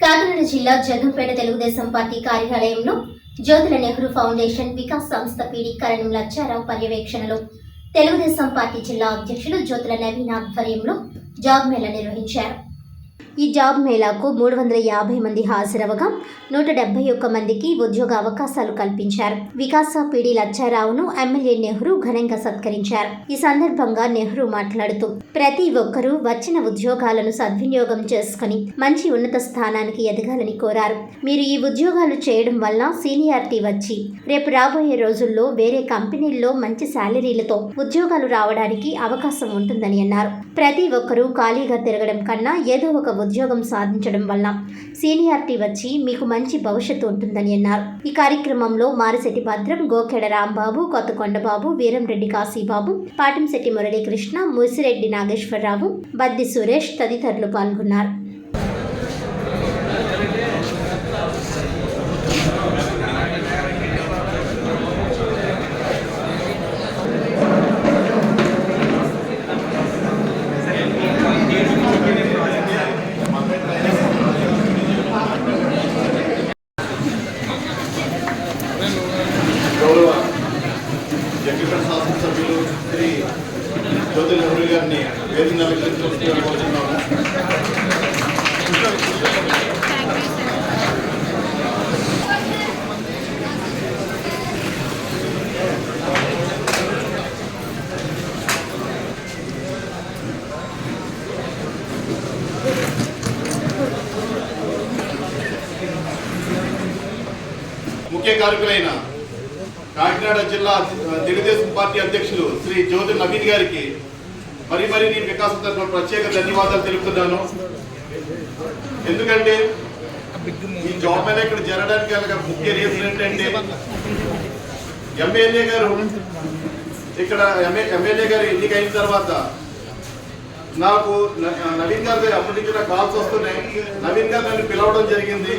కాకినాడ జిల్లా జగంపేట తెలుగుదేశం పార్టీ కార్యాలయంలో జ్యోతుల నెహ్రూ ఫౌండేషన్ వికాస్ సంస్థ పీడి కరణం లచ్చారావు పర్యవేక్షణలో తెలుగుదేశం పార్టీ జిల్లా అధ్యక్షులు జ్యోతుల నవీన్ ఆధ్వర్యంలో జాబ్ మేళా నిర్వహించారు. ఈ జాబ్ మేళాకు మూడు వందల యాభై మంది హాజరవగా నూట డెబ్బై ఒక్క మందికి ఉద్యోగ అవకాశాలు కల్పించారు. వికాస పిడి లచ్చారావును ఎమ్మెల్యే నెహ్రూ ఘనంగా సత్కరించారు. ఈ సందర్భంగా నెహ్రూ మాట్లాడుతూ ప్రతి ఒక్కరూ వచ్చిన ఉద్యోగాలను సద్వినియోగం చేసుకుని మంచి ఉన్నత స్థానానికి ఎదగాలని కోరారు. మీరు ఈ ఉద్యోగాలు చేయడం వల్ల సీనియారిటీ వచ్చి రేపు రాబోయే రోజుల్లో వేరే కంపెనీల్లో మంచి శాలరీలతో ఉద్యోగాలు రావడానికి అవకాశం ఉంటుందని అన్నారు. ప్రతి ఒక్కరూ ఖాళీగా తిరగడం కన్నా ఏదో ఒక ఉద్యోగం సాధించడం వల్ల సీనియారిటీ వచ్చి మీకు మంచి భవిష్యత్తు ఉంటుందని అన్నారు. ఈ కార్యక్రమంలో మారిశెట్టి భద్రం గోకెడ రాంబాబు కొత్తకొండబాబు వీరంరెడ్డి కాశీబాబు పాటంశెట్టి మురళీకృష్ణ ముసిరెడ్డి నాగేశ్వరరావు బద్ది సురేష్ తదితరులు పాల్గొన్నారు గౌరవ జగ్గిపేట శాసనసభ్యులు శ్రీ జ్యోతి నెహ్రూ గారిని వేదిక అలంకరించవలసిందిగా కోరుతున్నాము కార్మికులైన కాకినాడ జిల్లా తెలుగుదేశం పార్టీ అధ్యక్షులు శ్రీ జ్యోతి నవీన్ గారికి మరి మరి నేను వికాసం తరఫున ప్రత్యేక ధన్యవాదాలు తెలుపుతున్నాను. ఎందుకంటే ఈ జాబ్ మీద ఇక్కడ జరగడానికి గల ముఖ్య రీజన్ ఏంటంటే ఎమ్మెల్యే గారు ఇక్కడ ఎమ్మెల్యే గారు ఎన్నికైన తర్వాత నాకు నవీన్ గారి అప్పటి నుంచి నాకు కాల్స్ వస్తున్నాయి. నవీన్ గారు నన్ను పిలవడం జరిగింది.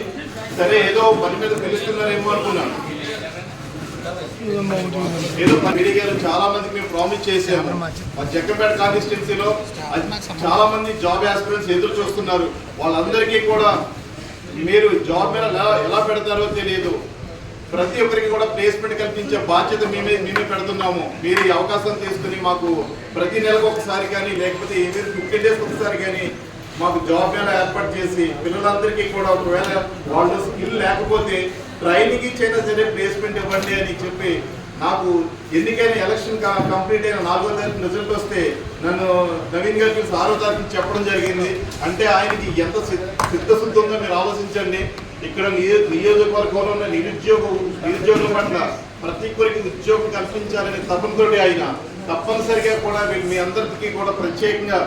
సరే ఏదో పని మీద పిలుస్తున్నారేమో అనుకున్నాను. ఏదో పని గారు చాలా మందికి మేము ప్రామిస్ చేసాము మా జగ్గంపేట కాన్స్టిట్యున్సీలో చాలా మంది జాబ్ యాస్పిరెంట్స్ ఎదురు చూస్తున్నారు. వాళ్ళందరికీ కూడా మీరు జాబ్ మీద ఎలా ఎలా పెడతారో తెలియదు. ప్రతి ఒక్కరికి కూడా ప్లేస్మెంట్ కల్పించే బాధ్యత మేమే మేమే పెడుతున్నాము. మీరు ఈ అవకాశం తీసుకుని మాకు ప్రతి నెలకు ఒకసారి కానీ లేకపోతే మీరు ఫిఫ్టీన్ డేస్ ఒకసారి కానీ మాకు జాబ్ మేళ ఏర్పాటు చేసి పిల్లలందరికీ కూడా ఒకవేళ వాళ్ళు స్కిల్ లేకపోతే ట్రైనింగ్ ఇచ్చైనా సరే ప్లేస్మెంట్ ఇవ్వండి అని చెప్పి నాకు ఎన్నికైన ఎలక్షన్ కంప్లీట్ అయిన నాలుగో తారీఖు రిజల్ట్ వస్తే నన్ను నవీన్ గారికి ఆరో తారీఖు చెప్పడం జరిగింది. అంటే ఆయనకి ఎంత సిద్ధ- సిద్ధశుద్ధి ఉందో మీరు ఆలోచించండి. ఇక్కడ నియోజకవర్గంలో ఉన్న నిరుద్యోగ నిరుద్యోగుల పట్ల ప్రతి ఒక్కరికి ఉద్యోగం కల్పించాలనే తపనతోటి ఆయన తప్పనిసరిగా కూడా మీ అందరికీ కూడా ప్రత్యేకంగా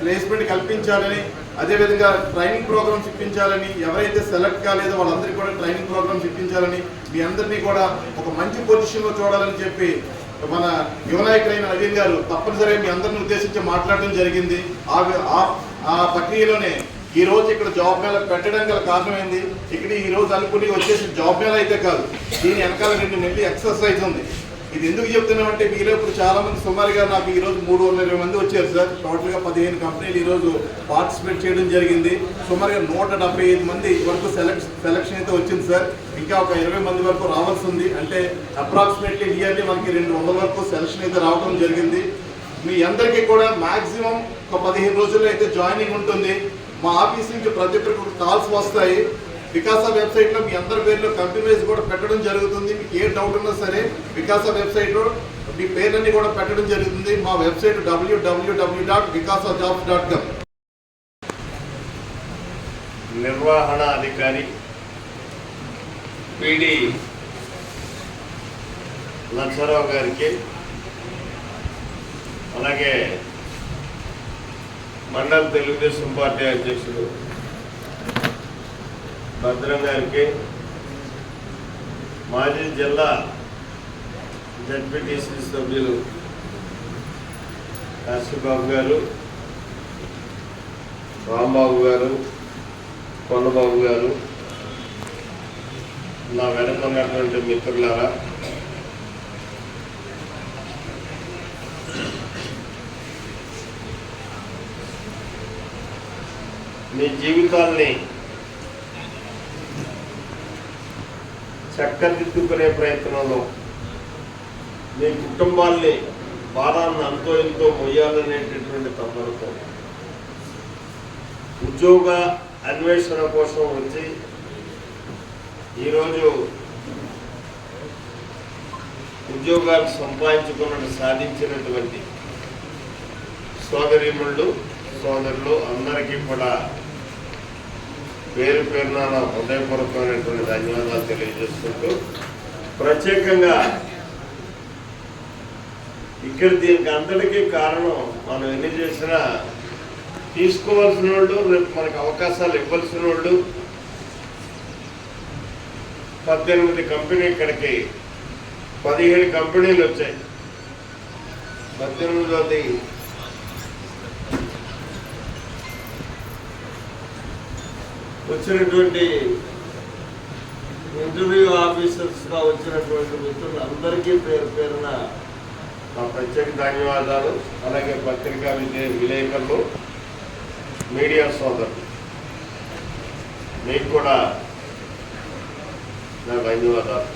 ప్లేస్మెంట్ కల్పించాలని అదేవిధంగా ట్రైనింగ్ ప్రోగ్రామ్స్ ఇప్పించాలని ఎవరైతే సెలెక్ట్ కాలేదో వాళ్ళందరికీ కూడా ట్రైనింగ్ ప్రోగ్రామ్స్ ఇప్పించాలని మీ అందరినీ కూడా ఒక మంచి పొజిషన్లో చూడాలని చెప్పి మన యువనాయకులైన నవీన్ గారు తప్పనిసరిగా మీ అందరిని ఉద్దేశించి మాట్లాడడం జరిగింది. ఆ ఆ- ప్రక్రియలోనే ఈ రోజు ఇక్కడ జాబ్ మేళ పెట్టడం గల కారణం ఏంది? ఇక్కడ ఈ రోజు అనుకుని వచ్చేసి జాబ్ మేళ అయితే కాదు. దీని వెనకాల రెండు నెలలు ఎక్సర్సైజ్ ఉంది. ఇది ఎందుకు చెప్తున్నామంటే మీలో ఇప్పుడు చాలా మంది సుమారుగా నాకు ఈరోజు మూడు వందల ఇరవై మంది వచ్చారు సార్. టోటల్గా పదిహేను కంపెనీలు ఈ రోజు పార్టిసిపేట్ చేయడం జరిగింది. సుమారుగా నూట డెబ్బై ఐదు మంది వరకు సెలెక్ట్ సెలక్షన్ అయితే వచ్చింది సార్. ఇంకా ఒక ఇరవై మంది వరకు రావాల్సి ఉంది. అంటే అప్రాక్సిమేట్లీ ఇయర్లీ మనకి రెండు వందల వరకు సెలక్షన్ అయితే రావడం జరిగింది. మీ అందరికీ కూడా మాక్సిమం ఒక పదిహేను రోజుల్లో అయితే జాయినింగ్ ఉంటుంది. మా ఆఫీస్ నుంచి ప్రతి ఒక్కరికి కాల్స్ వస్తాయి. వికాస వెబ్సైట్లో మీ అందరి పేర్లు కంపెనీస్ కూడా పెట్టడం జరుగుతుంది. మీకు ఏ డౌట్ ఉన్నా సరే వికాస వెబ్సైట్లో మీ పేర్లన్నీ కూడా పెట్టడం జరుగుతుంది. మా website W W W dot Vikasa jobs dot com నిర్వహణ అధికారి పిడి లక్షరావు గారికి అలాగే మండల తెలుగుదేశం పార్టీ అధ్యక్షుడు భద్రం గారికి మాజీ జిల్లా జడ్పీటీసీ సభ్యులు కాశీబాబు గారు రాంబాబు గారు కొండబాబు గారు నా వెనక ఉన్నటువంటి మిత్రులారా మీ జీవితాల్ని చక్కదిద్దుకునే ప్రయత్నంలో మీ కుటుంబాల్ని భారాన్ని అంతో ఎంతో మొయ్యాలనేటటువంటి తమ్మలతో ఉద్యోగ అన్వేషణ కోసం వచ్చి ఈరోజు ఉద్యోగాలు సంపాదించుకున్నట్టు సాధించినటువంటి సోదరిముళ్ళు సోదరులు అందరికీ కూడా పేరు పేరున నా హృదయపూర్వకమైనటువంటి ధన్యవాదాలు తెలియజేసుకుంటూ ప్రత్యేకంగా ఇక్కడ దీనికి అందరికీ కారణం మనం ఎన్ని చేసినా తీసుకోవాల్సిన వాళ్ళు రేపు మనకు అవకాశాలు ఇవ్వాల్సిన వాళ్ళు పద్దెనిమిది కంపెనీ ఇక్కడికి పదిహేడు కంపెనీలు వచ్చాయి. పద్దెనిమిదోది వచ్చినటువంటి ఇంటర్వ్యూ ఆఫీసర్స్గా వచ్చినటువంటి మిత్రులందరికీ పేరు పేరున మా ప్రత్యేక ధన్యవాదాలు. అలాగే పత్రికా విజయ విలేకరులు మీడియా సోదరులు మీకు కూడా నా ధన్యవాదాలు.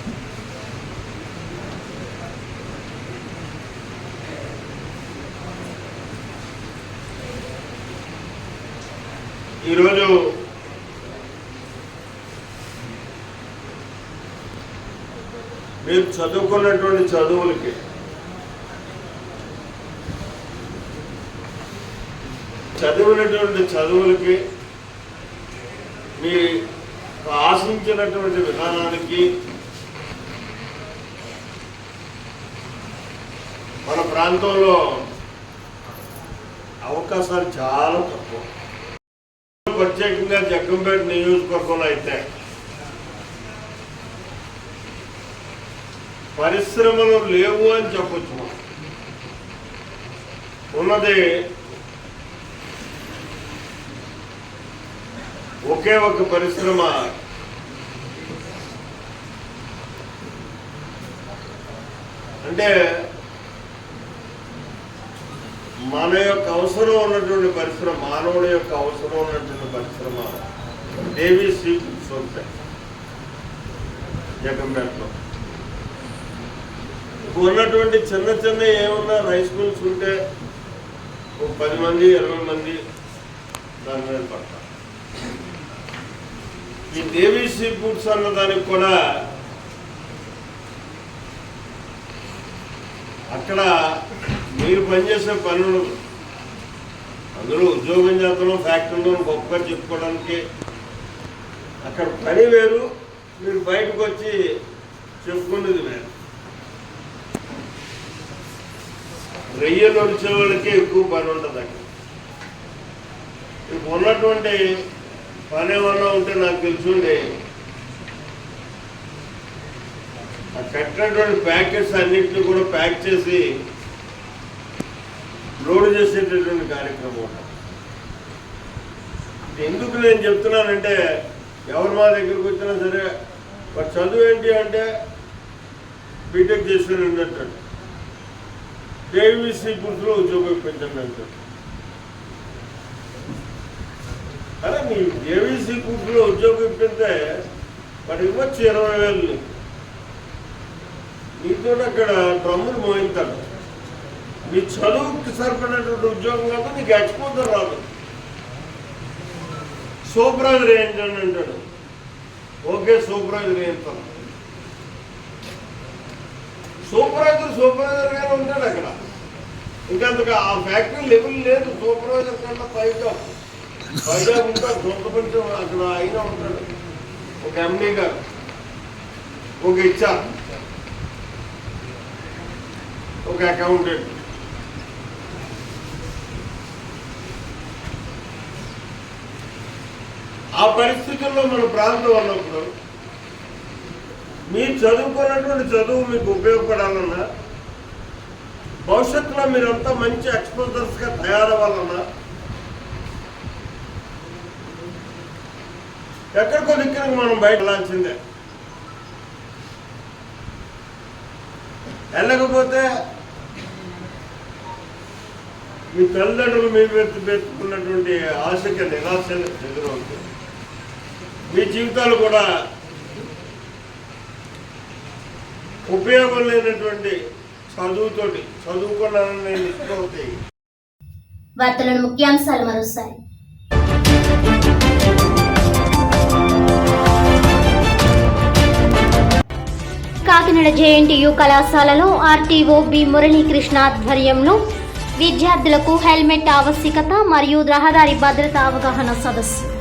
ఈరోజు మీరు చదువుకున్నటువంటి చదువులకి చదివినటువంటి చదువులకి మీ ఆశించినటువంటి విధానానికి మన ప్రాంతంలో అవకాశాలు చాలా తక్కువ. ప్రత్యేకంగా జగ్గంపేట నియోజకవర్గంలో అయితే పరిశ్రమలు లేవు అని చెప్పొచ్చు మనం. ఉన్నది ఒకే ఒక పరిశ్రమ. అంటే మన యొక్క అవసరం ఉన్నటువంటి పరిశ్రమ మానవుడి యొక్క అవసరం ఉన్నటువంటి పరిశ్రమ. దేవి శ్రీ ఫుడ్స్ ఉంటాయి ఉన్నటువంటి చిన్న చిన్న ఏమన్నా రైస్ మిల్స్ ఉంటే ఒక పది మంది ఇరవై మంది దాని మీద పడతారు. ఈ దేవి సీ ఫుడ్స్ అన్న దానికి కూడా అక్కడ మీరు పనిచేసే పనులు అందులో ఉద్యోగం చేతనం ఫ్యాక్టరీలో గొప్పగా చెప్పుకోవడానికి అక్కడ పని వేరు మీరు బయటకు వచ్చి చెప్పుకునేది వేరు. రొయ్యలు వచ్చే వాళ్ళకే ఎక్కువ పని ఉంటుంది అక్కడ. ఇప్పుడు ఉన్నటువంటి పని ఏమన్నా ఉంటే నాకు తెలుసుండే ఆ కట్టినటువంటి ప్యాకెట్స్ అన్నింటినీ కూడా ప్యాక్ చేసి లోడ్ చేసేటటువంటి కార్యక్రమం ఎందుకు నేను చెప్తున్నానంటే ఎవరు మా దగ్గరికి వచ్చినా సరే వాడు చదువు ఏంటి అంటే బీటెక్ చేసిన ఉన్నట్టు కేవీసీ పురుషులు ఉద్యోగం ఇప్పించండి అంటారు అరే నీ ఏవీసీ పురుషులు ఉద్యోగం ఇప్పితే వాడు ఇవ్వచ్చు ఇరవై వేలు నీతో అక్కడ డ్రమ్ములు మోయించాడు నీ చదువుకి సరిపడినటువంటి ఉద్యోగం కాదు నీకు ఎక్స్పోజర్ రాదు సూపర్వైజర్ ఏంటని అంటాడు ఓకే సూపర్వైజర్ ఏంటాను సూపర్వైజర్ సూపర్వైజర్ గానే ఉంటాడు అక్కడ. ఇంకంతగా ఆ ఫ్యాక్టరీ లెవెల్ లేదు. సూపర్వైజర్ కన్నా పైగా పైగా ఉంటాడు సూపర్వైజర్ అక్కడ అయినా ఉంటాడు. ఒక ఎండి గారు. ఒక హెచ్ఆర్ ఒక అకౌంటెంట్ ఆ పరిస్థితుల్లో మన ప్రాంతం ఉన్నప్పుడు మీరు చదువుకున్నటువంటి చదువు మీకు ఉపయోగపడాలన్నా భవిష్యత్తులో మీరంతా మంచి ఎక్స్పోజర్స్గా తయారవ్వాలన్నా ఎక్కడికో దిక్కున మనం బయట వెళ్ళాల్సిందే. వెళ్ళకపోతే మీ తల్లిదండ్రులు మీ పెట్టి పెట్టుకున్నటువంటి ఆశకి నిరాశ ఎదురవుతుంది. మీ జీవితాలు కూడా ఉపయోగం లేనటువంటి చదువుతోటి చదువుకున్నానని నిష్పవుతాయి వార్తలను ముఖ్యాంశాలు మరోసారి. కాకినాడ జేఎన్టీయు కళాశాలలో ఆర్టీఓ బి మురళీకృష్ణ ఆధ్వర్యంలో విద్యార్థులకు హెల్మెట్ ఆవశ్యకత మరియు రహదారి భద్రత అవగాహన సదస్సు.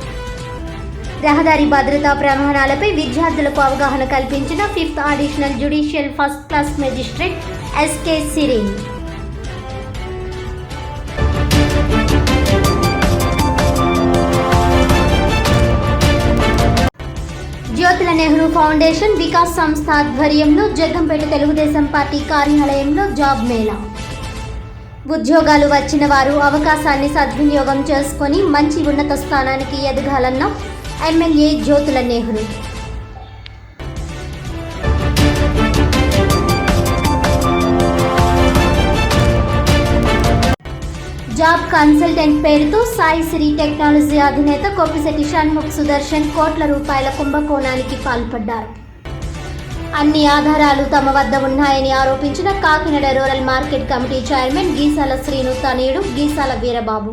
రహదారి భద్రతా ప్రమాణాలపై విద్యార్థులకు అవగాహన కల్పించిన fifth additional judicial first class magistrate SK Sireen. Jyothula Nehru foundation Vikas సంస్థ ఆధ్వర్యంలో జగ్గంపేట తెలుగుదేశం పార్టీ కార్యాలయంలో జాబ్ మేళా. ఉద్యోగాలు వచ్చిన వారు అవకాశాన్ని సద్వినియోగం చేసుకొని మంచి ఉన్నత స్థానానికి ఎదగాలన్న MLA Jyothula Nehru job consultant పేరుతో సాయి శ్రీ టెక్నాలజీ అధినేత కొప్పిశెట్టి షణ్ముఖ్ సుదర్శన్ కోట్ల రూపాయల కుంభకోణానికి పాల్పడ్డారు. అన్ని ఆధారాలు తమ వద్ద ఉన్నాయని ఆరోపించిన Kakinada rural market committee chairman Geesala Srinu తనయుడు గీసాల వీరబాబు.